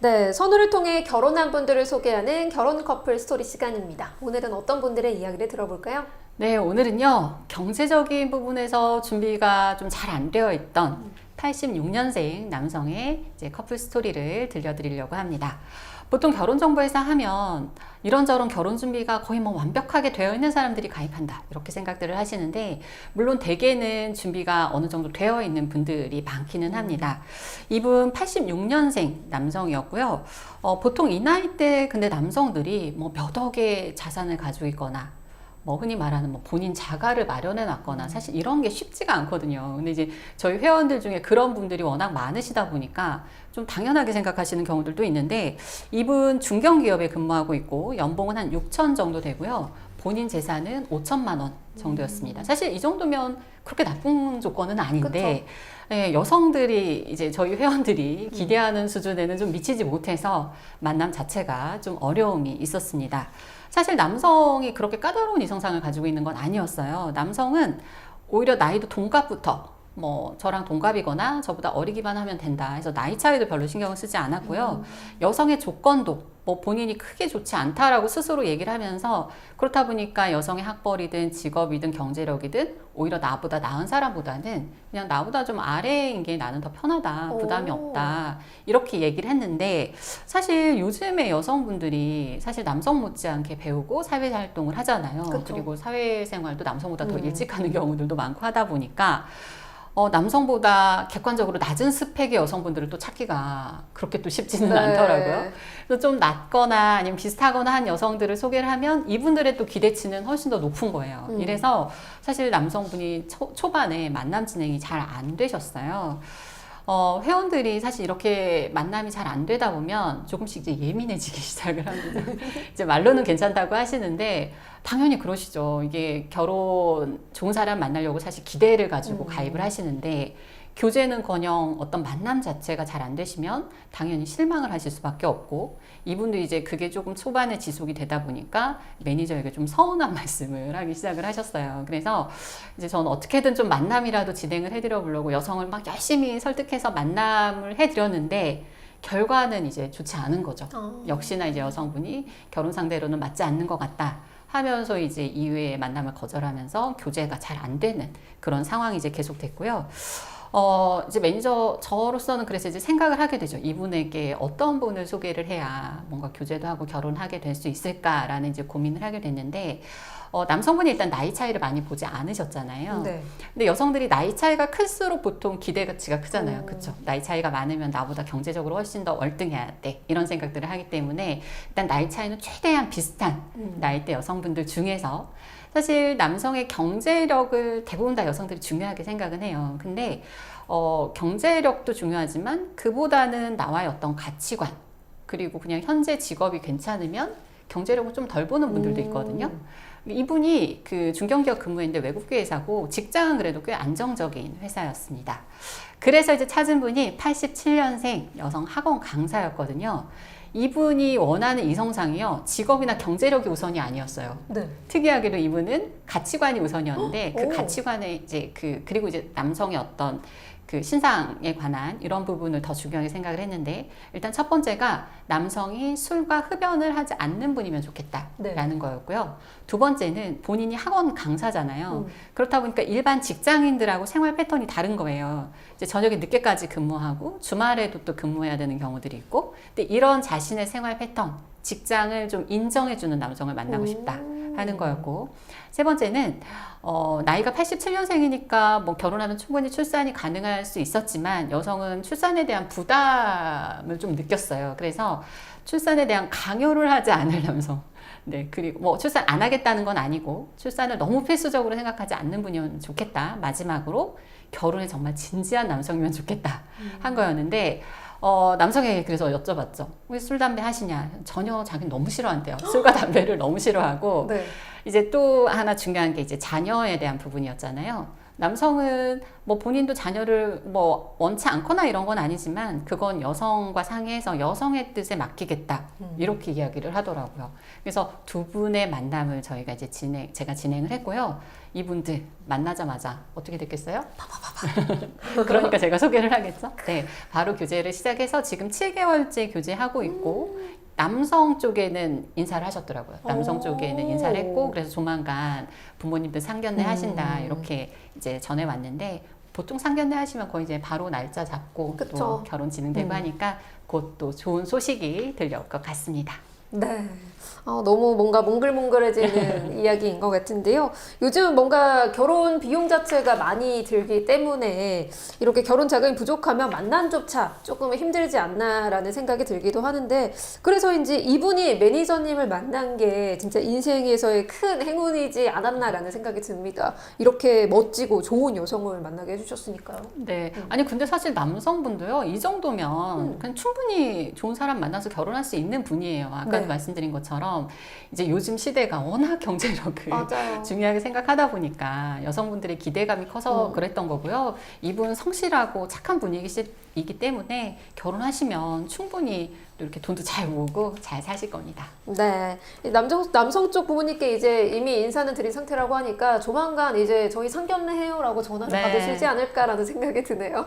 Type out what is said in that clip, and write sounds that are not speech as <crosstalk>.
네, 선우를 통해 결혼한 분들을 소개하는 결혼 커플 스토리 시간입니다. 오늘은 어떤 분들의 이야기를 들어볼까요? 네, 오늘은요, 경제적인 부분에서 준비가 좀 잘 안 되어 있던 86년생 남성의 커플 스토리를 들려드리려고 합니다. 보통 결혼정보회사 하면 이런저런 결혼 준비가 거의 뭐 완벽하게 되어 있는 사람들이 가입한다. 이렇게 생각들을 하시는데, 물론 대개는 준비가 어느 정도 되어 있는 분들이 많기는 합니다. 이분 86년생 남성이었고요. 어, 보통 이 나이 때 근데 남성들이 뭐 몇 억의 자산을 가지고 있거나 뭐 흔히 말하는 뭐 본인 자가를 마련해 놨거나 사실 이런 게 쉽지가 않거든요. 근데 이제 저희 회원들 중에 그런 분들이 워낙 많으시다 보니까 좀 당연하게 생각하시는 경우들도 있는데 이분 중견기업에 근무하고 있고 연봉은 한 6천 정도 되고요. 본인 재산은 5천만 원 정도였습니다. 사실 이 정도면 그렇게 나쁜 조건은 아닌데 예, 여성들이 이제 저희 회원들이 기대하는 수준에는 좀 미치지 못해서 만남 자체가 좀 어려움이 있었습니다. 사실 남성이 그렇게 까다로운 이성상을 가지고 있는 건 아니었어요. 남성은 오히려 나이도 동갑부터 뭐 저랑 동갑이거나 저보다 어리기만 하면 된다 해서 나이 차이도 별로 신경을 쓰지 않았고요. 여성의 조건도 뭐 본인이 크게 좋지 않다라고 스스로 얘기를 하면서 그렇다 보니까 여성의 학벌이든 직업이든 경제력이든 오히려 나보다 나은 사람보다는 그냥 나보다 좀 아래인 게 나는 더 편하다 부담이 오. 없다 이렇게 얘기를 했는데 사실 요즘에 여성분들이 사실 남성 못지않게 배우고 사회 활동을 하잖아요. 그쵸. 그리고 사회생활도 남성보다 더 음. 일찍 하는 경우들도 많고 하다 보니까 어, 남성보다 객관적으로 낮은 스펙의 여성분들을 또 찾기가 그렇게 또 쉽지는 네. 않더라고요. 그래서 좀 낮거나 아니면 비슷하거나 한 여성들을 소개를 하면 이분들의 또 기대치는 훨씬 더 높은 거예요. 음. 이래서 사실 남성분이 초, 초반에 만남 진행이 잘 안 되셨어요. 어, 회원들이 사실 이렇게 만남이 잘 안 되다 보면 조금씩 이제 예민해지기 <laughs> 시작을 합니다. 이제 말로는 괜찮다고 하시는데 당연히 그러시죠. 이게 결혼 좋은 사람 만나려고 사실 기대를 가지고 음. 가입을 하시는데 교제는커녕 어떤 만남 자체가 잘 안 되시면 당연히 실망을 하실 수밖에 없고 이분도 이제 그게 조금 초반에 지속이 되다 보니까 매니저에게 좀 서운한 <laughs> 말씀을 하기 시작을 하셨어요. 그래서 이제 저는 어떻게든 좀 만남이라도 진행을 해드려 보려고 여성을 막 열심히 설득해서 만남을 해드렸는데 결과는 이제 좋지 않은 거죠. 어. 역시나 이제 여성분이 결혼 상대로는 맞지 않는 것 같다. 하면서 이제 이후에 만남을 거절하면서 교제가 잘 안 되는 그런 상황이 이제 계속됐고요. 어, 이제 매니저 저로서는 그래서 이제 생각을 하게 되죠. 이분에게 어떤 분을 소개를 해야 뭔가 교제도 하고 결혼하게 될 수 있을까라는 이제 고민을 하게 됐는데, 어, 남성분이 일단 나이 차이를 많이 보지 않으셨잖아요. 네. 근데 여성들이 나이 차이가 클수록 보통 기대치가 크잖아요. 음. 그쵸? 나이 차이가 많으면 나보다 경제적으로 훨씬 더 월등해야 돼. 이런 생각들을 하기 때문에 일단 나이 차이는 최대한 비슷한 음. 나이대 여성분들 중에서 사실 남성의 경제력을 대부분 다 여성들이 중요하게 생각은 해요. 근데 어, 경제력도 중요하지만 그보다는 나와의 어떤 가치관 그리고 그냥 현재 직업이 괜찮으면 경제력을 좀 덜 보는 분들도 있거든요. 음. 이분이 그 중견기업 근무했는데 외국계 회사고 직장은 그래도 꽤 안정적인 회사였습니다. 그래서 이제 찾은 분이 87년생 여성 학원 강사였거든요. 이분이 원하는 이성상이요. 직업이나 경제력이 우선이 아니었어요. 네. 특이하게도 이분은 가치관이 우선이었는데 그 오. 가치관에 이제 그 그리고 이제 남성의 어떤 그 신상에 관한 이런 부분을 더 중요하게 생각을 했는데 일단 첫 번째가 남성이 술과 흡연을 하지 않는 분이면 좋겠다라는 거였고요. 두 번째는 본인이 학원 강사잖아요. 음. 그렇다 보니까 일반 직장인들하고 생활 패턴이 다른 거예요. 이제 저녁에 늦게까지 근무하고 주말에도 또 근무해야 되는 경우들이 있고 근데 이런 자신의 생활 패턴, 직장을 좀 인정해주는 남성을 만나고 싶다. 음. 하는 거였고 세 번째는 어, 나이가 87년생이니까 뭐 결혼하면 충분히 출산이 가능할 수 있었지만 여성은 출산에 대한 부담을 좀 느꼈어요. 그래서 출산에 대한 강요를 하지 남성. <laughs> 네, 그리고 뭐 출산 안 하겠다는 건 아니고 출산을 너무 필수적으로 생각하지 않는 분이면 좋겠다. 마지막으로 결혼에 정말 진지한 남성이면 좋겠다. 한 거였는데 어, 남성에게 그래서 여쭤봤죠. 왜 술, 담배 하시냐? 전혀 자기는 너무 싫어한대요. 술과 담배를 너무 싫어하고 네. 이제 또 하나 중요한 게 이제 자녀에 대한 부분이었잖아요. 남성은 뭐 본인도 자녀를 뭐 원치 않거나 이런 건 아니지만 그건 여성과 상의해서 여성의 뜻에 맡기겠다 음. 이렇게 이야기를 하더라고요. 그래서 두 분의 만남을 저희가 이제 진행 제가 진행을 했고요. 이분들 만나자마자 어떻게 됐겠어요? <laughs> 그러니까 제가 소개를 하겠죠. 네, 바로 교제를 시작해서 지금 7개월째 교제하고 있고 남성 쪽에는 인사를 하셨더라고요. 남성 오. 쪽에는 인사를 했고 그래서 조만간 부모님들 상견례 하신다 음. 이렇게 이제 전해 왔는데 보통 상견례 하시면 거의 이제 바로 날짜 잡고 그쵸. 또 결혼 진행되고 음. 하니까 곧 또 좋은 소식이 들려올 것 같습니다. 네. 어, 너무 뭔가 몽글몽글해지는 <laughs> 이야기인 것 같은데요. 요즘 뭔가 결혼 비용 자체가 많이 들기 때문에 이렇게 결혼 자금이 부족하면 만남조차 조금 힘들지 않나라는 생각이 들기도 하는데 그래서인지 이분이 매니저님을 만난 게 진짜 인생에서의 큰 행운이지 않았나라는 생각이 듭니다. 이렇게 멋지고 좋은 여성을 만나게 해주셨으니까요. 네. 아니 근데 사실 남성분도요. 이 정도면 음. 그냥 충분히 좋은 사람 만나서 결혼할 수 있는 분이에요. 아까 도 네. 말씀드린 것처럼 이제 요즘 시대가 워낙 <laughs> 경제력을 맞아요. 중요하게 생각하다 보니까 여성분들의 기대감이 커서 음. 그랬던 거고요. 이분 성실하고 착한 분이기 때문에 결혼하시면 충분히 또 이렇게 돈도 잘 모으고 잘 사실 겁니다. 네. 이 남성, 남성 쪽 부모님께 이제 이미 인사는 드린 상태라고 하니까 조만간 이제 저희 상견례 해요라고 전화 좀 네. 받으시지 않을까라는 생각이 드네요.